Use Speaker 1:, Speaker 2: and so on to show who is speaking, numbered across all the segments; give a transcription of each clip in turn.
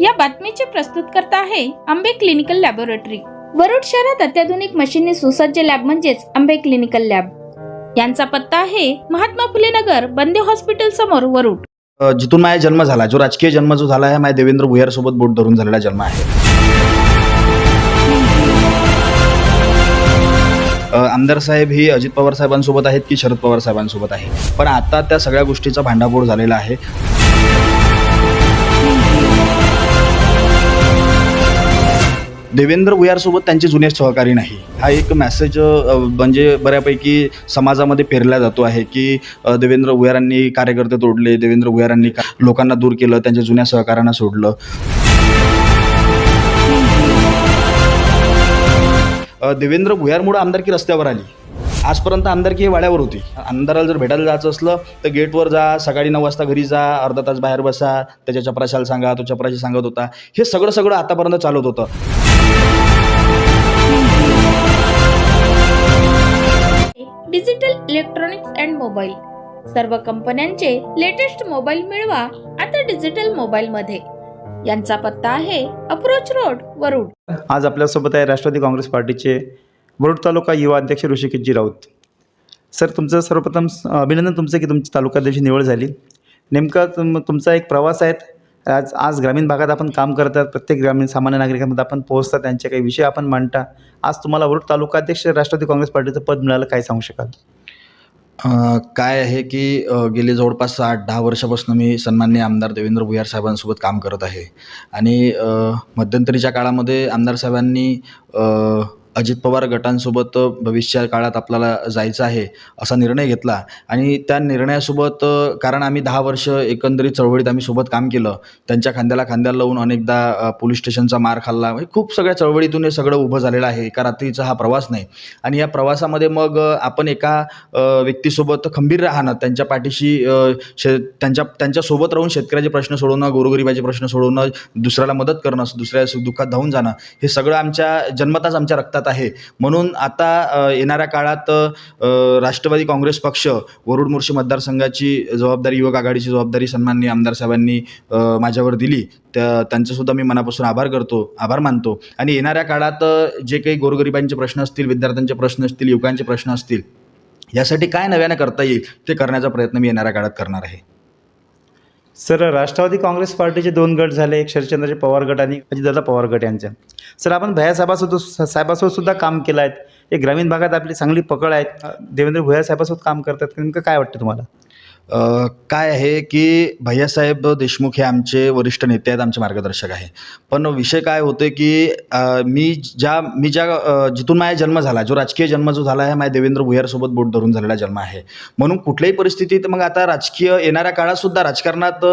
Speaker 1: या बातमीचे प्रस्तुतकर्ता आहे आंबे क्लिनिकल लॅबोरेटरी. वरुड शहरात अत्याधुनिक मशीनने सुसज्ज लॅब म्हणजेच आंबे क्लिनिकल लॅब. यांचा पत्ता आहे महात्मा फुले नगर बंदे हॉस्पिटल समोर वरुड.
Speaker 2: जिथून माझा जन्म झाला जो राजकीय जन्म जो झाला आहे माझ्या देवेंद्र भुयार सोबत बोट धरून झालेला जन्म आहे. आमदार साहेब ही अजित पवार साहेबांसोबत आहेत की शरद पवार साहेबांसोबत आहे. पण आता त्या सगळ्या गोष्टीचा भांडाफोड झालेला आहे. देवेंद्र भुयारसोबत त्यांचे जुने सहकारी नाही. हा एक मॅसेज म्हणजे बऱ्यापैकी समाजामध्ये पेरला जातो आहे की देवेंद्र भुयारांनी कार्यकर्ते तोडले देवेंद्र भुयारांनी लोकांना दूर केलं त्यांच्या जुन्या सहकाऱ्यांना सोडलं. देवेंद्र भुयारमुळं आमदारकी रस्त्यावर आली. आजपर्यंत आमदारकी हे वाड्यावर होती. आमदाराला जर भेटायला जायचं असलं तर गेटवर जा सकाळी नऊ वाजता घरी जा अर्धा तास बाहेर बसा त्याच्या चपराशाला सांगा तो चपराशी सांगत होता. हे सगळं सगळं आतापर्यंत चालत होतं.
Speaker 1: इलेक्ट्रॉनिक्स अँड मोबाईल सर्व कंपन्यांचे लेटेस्ट मोबाईल मिळवा आता डिजिटल मोबाईल मध्ये. यांचा पत्ता आहे अप्रोच रोड वरुड.
Speaker 3: आज आपल्यासोबत आहे राष्ट्रवादी काँग्रेस पार्टीचे वरुड तालुका युवा अध्यक्ष ऋषिकेशजी राऊत. सर तुमचं सर्वप्रथम अभिनंदन तुमचं की तुमची तालुकाध्यक्षी निवड झाली. नेमका तुम तुमचा एक प्रवास आहे आज आज ग्रामीण भागात आपण काम करतात प्रत्येक ग्रामीण सामान्य नागरिकांमध्ये आपण पोहोचतात त्यांचे काही विषय आपण मांडता. आज तुम्हाला वरुड तालुकाध्यक्ष राष्ट्रवादी काँग्रेस पार्टीचं पद मिळालं काय सांगू शकाल?
Speaker 2: काय आहे की गेले जवळपास आठ दहा वर्षापासून मी सन्माननीय आमदार देवेंद्र भुयार साहेबांसोबत काम करत आहे. आणि मध्यंतरीच्या काळामध्ये आमदार साहेबांनी अजित पवार गटांसोबत भविष्य काळात आपल्याला जायचं आहे असा निर्णय घेतला. आणि त्या निर्णयासोबत कारण आम्ही दहा वर्ष एकंदरीत चळवळीत आम्ही सोबत काम केलं त्यांच्या खांद्याला खांद्याला लावून अनेकदा पोलीस स्टेशनचा मार खाल्ला. म्हणजे खूप सगळ्या चळवळीतून हे सगळं उभं झालेलं आहे. एका रात्रीचा हा प्रवास नाही. आणि या प्रवासामध्ये मग आपण एका व्यक्तीसोबत खंबीर राहणं त्यांच्या पाठीशी शे त्यांच्या त्यांच्यासोबत राहून शेतकऱ्याचे प्रश्न सोडवणं गोरगरिबाचे प्रश्न सोडवणं दुसऱ्याला मदत करणं दुसऱ्या दुःखात धावून जाणं हे सगळं आमच्या जन्मताच आमच्या रक्तात आहे. म्हणून आता येणाऱ्या काळात राष्ट्रवादी काँग्रेस पक्ष वरुड मोर्शी मतदारसंघाची जबाबदारी युवक आघाडीची जबाबदारी सन्माननीय आमदार साहेबांनी माझ्यावर दिली. त्या त्यांचंसुद्धा मी मनापासून आभार करतो आभार मानतो. आणि येणाऱ्या काळात जे काही गोरगरिबांचे प्रश्न असतील विद्यार्थ्यांचे प्रश्न असतील युवकांचे प्रश्न असतील यासाठी काय नव्यानं करता येईल ते करण्याचा प्रयत्न मी येणाऱ्या काळात करणार आहे.
Speaker 3: सर राष्ट्रवादी काँग्रेस पार्टीचे दोन गट झाले एक शरदचंद्रजी पवार गट आणि अजितदादा पवार गट यांच्या सर आपण भया साहेबासोबत साहेबासोबत सुद्धा काम केलं आहे. एक ग्रामीण भागात आपली चांगली पकड आहे देवेंद्र भुया साहेबासोबत काम करतात. नेमकं काय वाटतं तुम्हाला?
Speaker 2: काय आहे की भैयासाहेब देशमुख हे आमचे वरिष्ठ नेते आहेत आमचे मार्गदर्शक आहे. पण विषय काय होते की मी ज्या मी ज्या जिथून माझा जन्म झाला जो राजकीय जन्म जो झाला आहे माझ्या देवेंद्र भुयारसोबत बोट धरून झालेला जन्म आहे. म्हणून कुठल्याही परिस्थितीत मग आता राजकीय येणाऱ्या काळातसुद्धा राजकारणात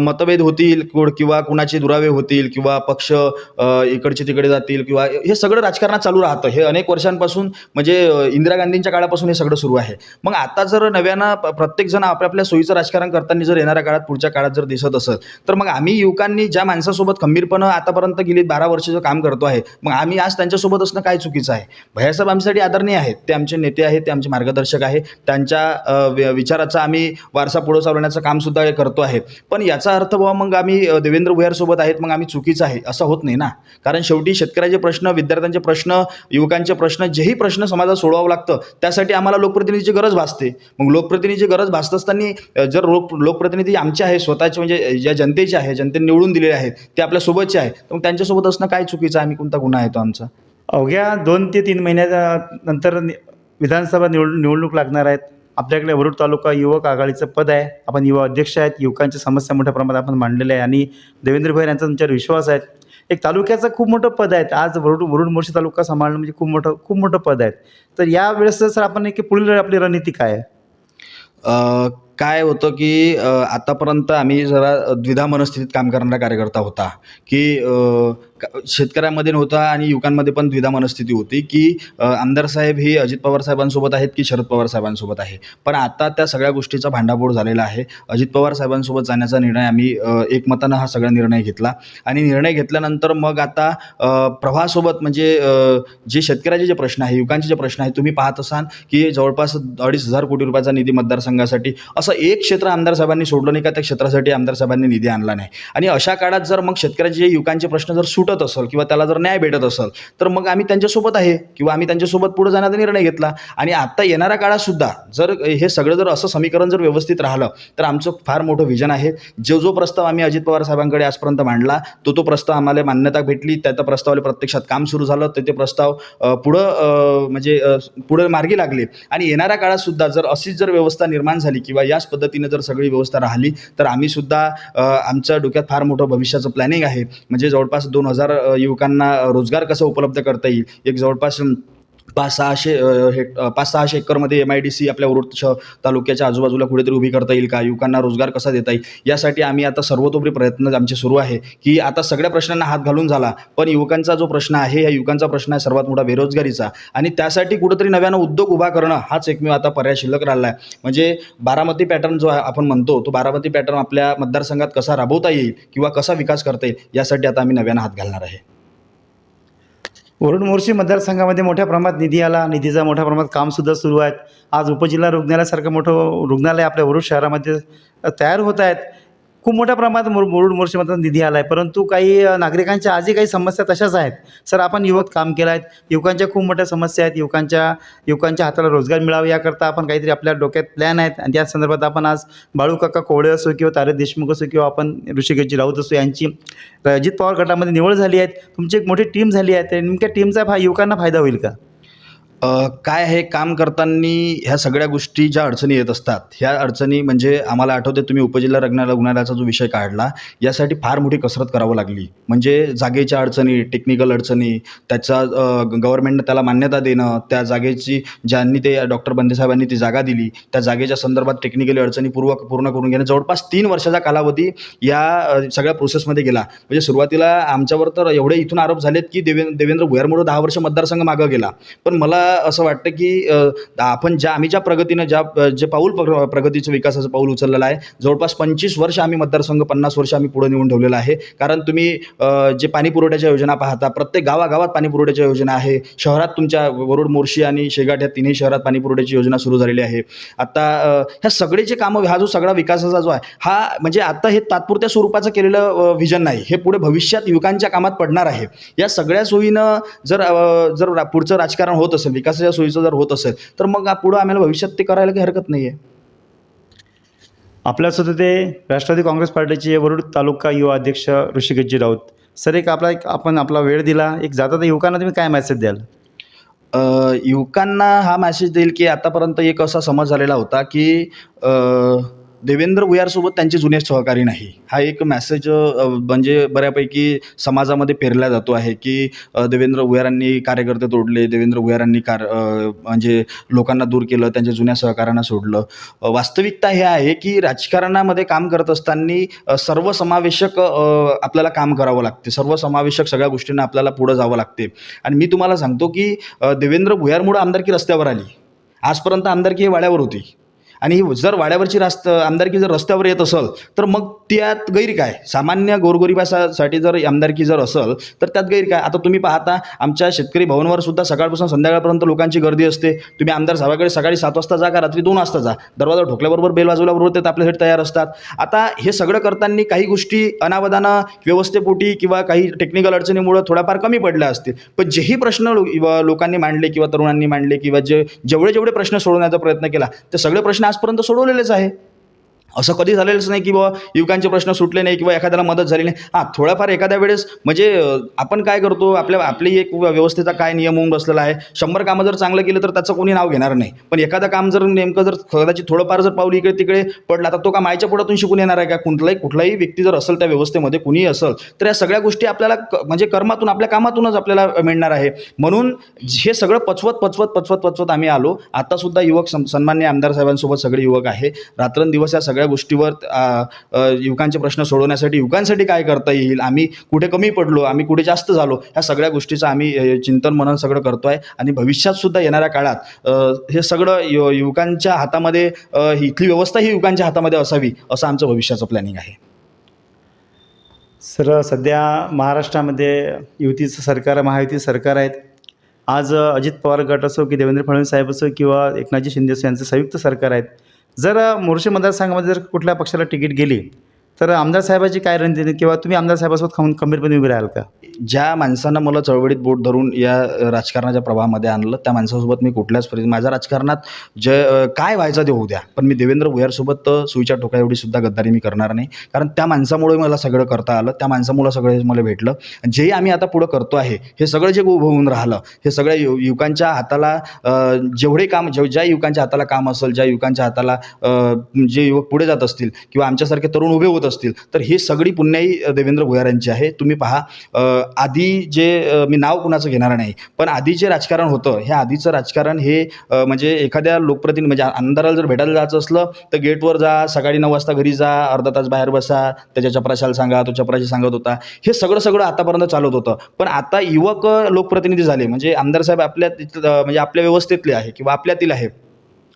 Speaker 2: मतभेद होतील किंवा कुणाचे दुरावे होतील किंवा पक्ष इकडचे तिकडे जातील किंवा हे सगळं राजकारणात चालू राहतं. हे अनेक वर्ष दिवसांपासून म्हणजे इंदिरा गांधींच्या काळापासून हे सगळं सुरू आहे. मग आता जर नव्यानं प्रत्येकजण आपल्या आपल्या सोयीचं राजकारण करताना जर येणाऱ्या काळात पुढच्या काळात जर दिसत असेल तर मग आम्ही युवकांनी ज्या माणसासोबत खंबीरपणं आतापर्यंत गेली बारा वर्ष जो काम करतो आहे मग आम्ही आज त्यांच्यासोबत असणं काय चुकीचं आहे? भैयासाहेब आमच्यासाठी आदरणीय आहेत. ते आमचे नेते आहेत ते आमचे मार्गदर्शक आहे. त्यांच्या विचाराचा आम्ही वारसा पुढे चालवण्याचं कामसुद्धा करतो आहे. पण याचा अर्थ बाबा मग आम्ही देवेंद्र भुयारसोबत आहेत मग आम्ही चुकीचं आहे असं होत नाही ना? कारण शेवटी शेतकऱ्याचे प्रश्न विद्यार्थ्यांचे प्रश्न युवकांचे प्रश्न जेही प्रश्न समाजात सोडवावं लागतं त्यासाठी आम्हाला लोकप्रतिनिधीची गरज भासते. मग लोकप्रतिनिधीची गरज भासत असताना जर लोक लोकप्रतिनिधी आमचे आहे स्वतःचे म्हणजे ज्या जनतेचे आहे जनतेने निवडून दिलेले आहेत ते आपल्या सोबतचे आहे तर मग त्यांच्यासोबत असणं काय चुकीचं आहे? आम्ही कोणता गुन्हा आहे तो आमचा?
Speaker 3: अवघ्या दोन ते तीन महिन्याच्या नंतर नि- विधानसभा निवड निवडणूक लागणार आहेत. आपल्याकडे वरुड तालुका युवक आघाडीचं पद आहे. आपण युवा अध्यक्ष आहेत. युवकांच्या समस्या मोठ्या प्रमाणात आपण मांडलेल्या आहे. आणि देवेंद्र भाई यांचा तुमच्यावर विश्वास आहे. एक तालुक्याचं खूप मोठं पद आहे आज वरुड वरुण मोर्शी तालुका सांभाळणं म्हणजे खूप मोठं खूप मोठं पद आहे तर या वेळेस सर आपण एक पुढील आपली रणनीती काय आहे?
Speaker 2: काय होतं की आतापर्यंत आम्ही जरा द्विधा मनस्थितीत काम करणारा कार्यकर्ता होता. की शेतकऱ्यांमध्ये नव्हता आणि युवकांमध्ये पण द्विधा मनस्थिती होती की आमदार साहेब हे अजित पवार साहेबांसोबत आहेत की शरद पवार साहेबांसोबत आहे? पण आता त्या सगळ्या गोष्टीचा भांडाफोड झालेला आहे. अजित पवार साहेबांसोबत जाण्याचा निर्णय आम्ही एकमतानं हा सगळा निर्णय घेतला. आणि निर्णय घेतल्यानंतर मग आता प्रवाहासोबत म्हणजे जे शेतकऱ्याचे जे प्रश्न आहे युवकांचे जे प्रश्न आहेत तुम्ही पाहत असाल की जवळपास अडीच हजार कोटी रुपयाचा निधी मतदारसंघासाठी असं एक क्षेत्र आमदार साहेबांनी सोडलं नाही का? त्या क्षेत्रासाठी आमदार साहेबांनी निधी आणला नाही. आणि अशा काळात जर मग शेतकऱ्याचे युवकांचे प्रश्न जर सुट सुटत असेल किंवा त्याला जर न्याय भेटत असेल तर मग आम्ही त्यांच्यासोबत आहे किंवा आम्ही त्यांच्यासोबत पुढे जाण्याचा निर्णय घेतला. आणि आत्ता येणाऱ्या काळातसुद्धा जर हे सगळं जर असं समीकरण जर व्यवस्थित राहिलं तर आमचं फार मोठं विजन आहे. जो जो प्रस्ताव आम्ही अजित पवार साहेबांकडे आजपर्यंत मांडला तो तो प्रस्ताव आम्हाला मान्यता भेटली. त्या त्या प्रस्तावाला प्रत्यक्षात काम सुरू झालं. तर ते प्रस्ताव पुढं म्हणजे पुढं मार्गी लागले. आणि येणाऱ्या काळातसुद्धा जर अशीच जर व्यवस्था निर्माण झाली किंवा याच पद्धतीने जर सगळी व्यवस्था राहिली तर आम्हीसुद्धा आमच्या डोक्यात फार मोठं भविष्याचं प्लॅनिंग आहे. म्हणजे जवळपास दोन हजार युवकांना रोजगार कसा उपलब्ध करता येईल? एक जवळपास पाच सहाशे हे पाच सहाशे एकरमध्ये एम आय डी सी आपल्या वृत्त श तालुक्याच्या आजूबाजूला कुठेतरी उभी करता येईल का? युवकांना रोजगार कसा देता येईल? यासाठी आम्ही आता सर्वतोपरी प्रयत्न आमचे सुरू आहे की आता सगळ्या प्रश्नांना हात घालून झाला पण युवकांचा जो प्रश्न आहे या युवकांचा प्रश्न आहे सर्वात मोठा बेरोजगारीचा. आणि त्यासाठी कुठेतरी नव्यानं उद्योग उभा करणं हाच एकमेव आता पर्याय शिल्लक राहिला आहे. म्हणजे बारामती पॅटर्न जो आहे आपण म्हणतो तो बारामती पॅटर्न आपल्या मतदारसंघात कसा राबवता येईल किंवा कसा विकास करता येईल यासाठी आता आम्ही नव्यानं हात घालणार आहे.
Speaker 3: वरुड मोर्शी मतदारसंघामध्ये मोठ्या प्रमाणात निधी आला. निधीचा मोठ्या प्रमाणात कामसुद्धा सुरू आहेत. आज उपजिल्हा रुग्णालयासारखं मोठं रुग्णालय आपल्या वरुड शहरामध्ये तयार होत आहेत. खूप मोठ्या प्रमाणात मुर मुरुड मोर्चेमधून निधी आला आहे परंतु काही नागरिकांच्या आजही काही समस्या तशाच आहेत. सर आपण युवक काम केलं आहेत. युवकांच्या खूप मोठ्या समस्या आहेत. युवकांच्या युवकांच्या हाताला रोजगार मिळावा याकरता आपण काहीतरी आपल्या डोक्यात प्लॅन आहेत. आणि त्या संदर्भात आपण आज बाळू काका कोवळे असो किंवा तारे देशमुख असो किंवा आपण ऋषिकेशजी राऊत असो यांची अजित पवार गटामध्ये निवड झाली आहे. तुमची एक मोठी टीम झाली आहे. त्या नेमक्या टीमचा फा युवकांना फायदा होईल का?
Speaker 2: काय आहे काम करताना ह्या सगळ्या गोष्टी ज्या अडचणी येत असतात ह्या अडचणी म्हणजे आम्हाला आठवते तुम्ही उपजिल्हा रुग्णालय रुग्णालयाचा जो विषय काढला यासाठी फार मोठी कसरत करावं लागली. म्हणजे जागेच्या अडचणी टेक्निकल अडचणी त्याचा गव्हर्नमेंटनं त्याला मान्यता देणं त्या जागेची ज्यांनी ते डॉक्टर बंदेसाहेबांनी ती जागा दिली त्या जागेच्या संदर्भात टेक्निकली अडचणी पूर्व पूर्ण करून घेणं. जवळपास तीन वर्षाचा कालावधी या सगळ्या प्रोसेसमध्ये गेला. म्हणजे सुरुवातीला आमच्यावर तर एवढे इथून आरोप झालेत की देवे देवेंद्र भुयारमुळे दहा वर्ष मतदारसंघ मागं गेला. पण मला असं वाटतं की आपण ज्या आम्ही ज्या प्रगतीनं ज्या जे पाऊल प्र प्रगतीचं विकासाचं पाऊल उचललेलं आहे जवळपास पंचवीस वर्ष आम्ही मतदारसंघ पन्नास वर्ष आम्ही पुढे नेऊन ठेवलेलं आहे. कारण तुम्ही जे पाणी पुरवठ्याच्या योजना पाहता प्रत्येक गावागावात पाणी पुरवठ्याच्या योजना आहे. शहरात तुमच्या वरुड मोर्शी आणि शेगाट या तिन्ही शहरात पाणी पुरवठ्याची योजना सुरू झालेली आहे. आता ह्या सगळे जे कामं हा जो सगळा विकासाचा जो आहे हा म्हणजे आता हे तात्पुरत्या स्वरूपाचं केलेलं व्हिजन नाही. हे पुढे भविष्यात युवकांच्या कामात पडणार आहे. या सगळ्या सोयीनं जर जर पुढचं राजकारण होत असेल विकासाच्या सोयीचं जर होत असेल तर मग पुढं आम्हाला भविष्यात ते करायला काही हरकत नाही आहे
Speaker 3: आपल्यासोबत ते राष्ट्रवादी काँग्रेस पार्टीचे वरुड तालुका युवा अध्यक्ष ऋषिकेशजी राऊत. सर एक आपला एक आपण आपला वेळ दिला. एक जाता तर युवकांना तुम्ही काय मेसेज द्याल?
Speaker 2: युवकांना हा मेसेज देईल की आतापर्यंत एक असा समज झालेला होता की देवेंद्र भुयारसोबत त्यांचे जुने सहकारी नाही. हा एक मॅसेज म्हणजे बऱ्यापैकी समाजामध्ये पेरला जातो आहे की देवेंद्र भुयारांनी कार्यकर्ते तोडले देवेंद्र भुयारांनी कार म्हणजे लोकांना दूर केलं त्यांच्या जुन्या सहकाऱ्यांना सोडलं. वास्तविकता हे आहे की राजकारणामध्ये काम करत असताना सर्वसमावेशक समावेशक आपल्याला काम करावं लागते. सर्वसमावेशक सगळ्या गोष्टींना आपल्याला पुढं जावं लागते. आणि मी तुम्हाला सांगतो की देवेंद्र भुयारमुळं आमदारकी रस्त्यावर आली. आजपर्यंत आमदारकी हे वाड्यावर होती. आणि ही जर वाड्यावरची रास्त आमदारकी जर रस्त्यावर येत असेल तर मग त्यात गैर काय? सामान्य गोरगरिबासाठी जर आमदारकी जर असेल तर त्यात गैर काय? आता तुम्ही पाहता आमच्या शेतकरी भवनवर सुद्धा सकाळपासून संध्याकाळपर्यंत लोकांची गर्दी असते. तुम्ही आमदार साहेबाकडे सकाळी सात वाजता जा का? रात्री दोन वाजता जा. दरवाजा ठोकल्याबरोबर बेल वाजवल्याबरोबर ते आपल्यासाठी तयार असतात. आता हे सगळं करताना काही गोष्टी अनावधानं व्यवस्थेपोटी किंवा काही टेक्निकल अडचणीमुळं थोड्याफार कमी पडल्या असतील. पण जेही प्रश्न लोकांनी मांडले किंवा तरुणांनी मांडले किंवा जे जेवढे जेवढे प्रश्न सोडवण्याचा प्रयत्न केला ते सगळे प्रश्न आजपर्यंत सोडवलेलेच आहे. असं कधी झालेलंच नाही की बाबा युवकांचे प्रश्न सुटले नाही किंवा एखाद्याला मदत झाली नाही. हां थोड्याफार एखाद्या वेळेस म्हणजे आपण काय करतो आपल्या आपली एक व्यवस्थेचा काय नियम होऊन बसलेला आहे. शंभर कामं जर चांगलं केलं तर त्याचं कोणी नाव घेणार नाही. पण एखादं काम जर नेमकं जर कदाचित थोडंफार जर पाऊल इकडे तिकडे पडलं आता तो का मायच्या पुढातून शिकून येणार आहे का? कुठलाही कुठलाही व्यक्ती जर असेल त्या व्यवस्थेमध्ये कुणीही असेल तर या सगळ्या गोष्टी आपल्याला क- म्हणजे कर्मातून आपल्या कामातूनच आपल्याला मिळणार आहे. म्हणून हे सगळं पचवत पचवत पचवत पचवत आम्ही आलो. आतासुद्धा युवक सम सन्मान्य आमदार साहेबांसोबत सगळे युवक आहे. रात्रंदिवस या सगळ्या सगळ्या गोष्टीवर युवकांचे प्रश्न सोडवण्यासाठी युवकांसाठी काय करता येईल? आम्ही कुठे कमी पडलो? आम्ही कुठे जास्त झालो? ह्या सगळ्या गोष्टीचं आम्ही चिंतन मनन सगळं करतो आहे आणि भविष्यात सुद्धा येणाऱ्या काळात हे सगळं यु युवकांच्या हातामध्ये इथली व्यवस्था ही युवकांच्या हातामध्ये असावी असं आमचं भविष्याचं प्लॅनिंग आहे.
Speaker 3: सर सध्या महाराष्ट्रामध्ये युतीचं सरकार महायुती सरकार आहेत. आज अजित पवार गट असो की देवेंद्र फडणवीस साहेब असो किंवा एकनाथजी शिंदे असो यांचं संयुक्त सरकार आहेत. जर अ, मोर्शी मतदारसंघामध्ये जर कुठल्या पक्षाला तिकीट गेली तर आमदार साहेबाची काय रणनीती किंवा तुम्ही आमदार साहेबासोबत खाऊन खंबीरपणे उभे राहाल का?
Speaker 2: ज्या माणसानं मला चळवळीत बोट धरून या राजकारणाच्या प्रवाहामध्ये आणलं त्या माणसासोबत मी कुठल्याच परिस्थिती माझ्या राजकारणात जे काय व्हायचं ते होऊ द्या. पण मी देवेंद्र भुयारसोबत सुईच्या टोका एवढी सुद्धा गद्दारी मी करणार नाही. कारण त्या माणसामुळे मला सगळं करता आलं त्या माणसामुळे सगळं मला भेटलं. जे आम्ही आता पुढं करतो आहे हे सगळं जे उभं होऊन राहिलं हे सगळ्या यु युवकांच्या हाताला जेवढे काम जेव ज्या युवकांच्या हाताला काम असेल ज्या युवकांच्या हाताला जे युवक पुढे जात असतील किंवा आमच्यासारखे तरुण उभे होत असतील. तर ही सगळी पुण्याई देवेंद्र भुयारांची आहे. तुम्ही पहा आधी जे मी नाव कुणाचं घेणार नाही पण आधी जे राजकारण होतं हे आधीचं राजकारण हे म्हणजे एखाद्या लोकप्रतिनिधी म्हणजे आमदाराला जर भेटायला जायचं असलं तर गेटवर जा सकाळी नऊ वाजता घरी जा अर्धा तास बाहेर बसा त्याच्या चपराशाला सांगा तो चपराशी सांगत होता. हे सगळं सगळं आतापर्यंत चालत होतं. पण आता युवक लोकप्रतिनिधी झाले म्हणजे आमदार साहेब आपल्या तिथलं- म्हणजे आपल्या व्यवस्थेतले आहे किंवा आपल्यातील आहे.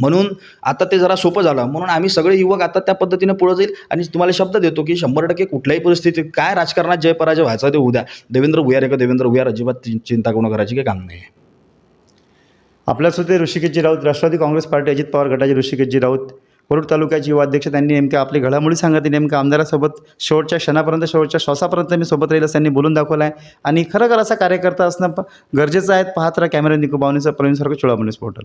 Speaker 2: म्हणून आता ते जरा सोपं झालं. म्हणून आम्ही सगळे युवक आता त्या पद्धतीने पुढं जाईल आणि तुम्हाला शब्द देतो की शंभर टक्के कुठल्याही परिस्थितीत काय राजकारणात जय पराजय व्हायचा ते उद्या. देवेंद्र भुयार आहे का? देवेंद्र भुयार अजिबात चिंता करून करायची काही काम नाही.
Speaker 3: आपल्यासोबत ऋषिकेशजी राऊत राष्ट्रवादी काँग्रेस पार्टी अजित पवार गटाचे ऋषिकेशजी राऊत. वरुड तालुक्याचे युवा अध्यक्ष त्यांनी नेमक्या आपली घडामोडी सांगितली नेमकं आमदारासोबत शेवटच्या क्षणापर्यंत शेवटच्या श्वासापर्यंत मी सोबत राहील असं त्यांनी बोलून दाखवलं आहे आणि खरं असा कार्यकर्ता असणं गरजेचं आहे. पाहत राहा कॅमेरा निको प्रवीणसारखं प्रवीण सारखं चोळामणीस पोर्टल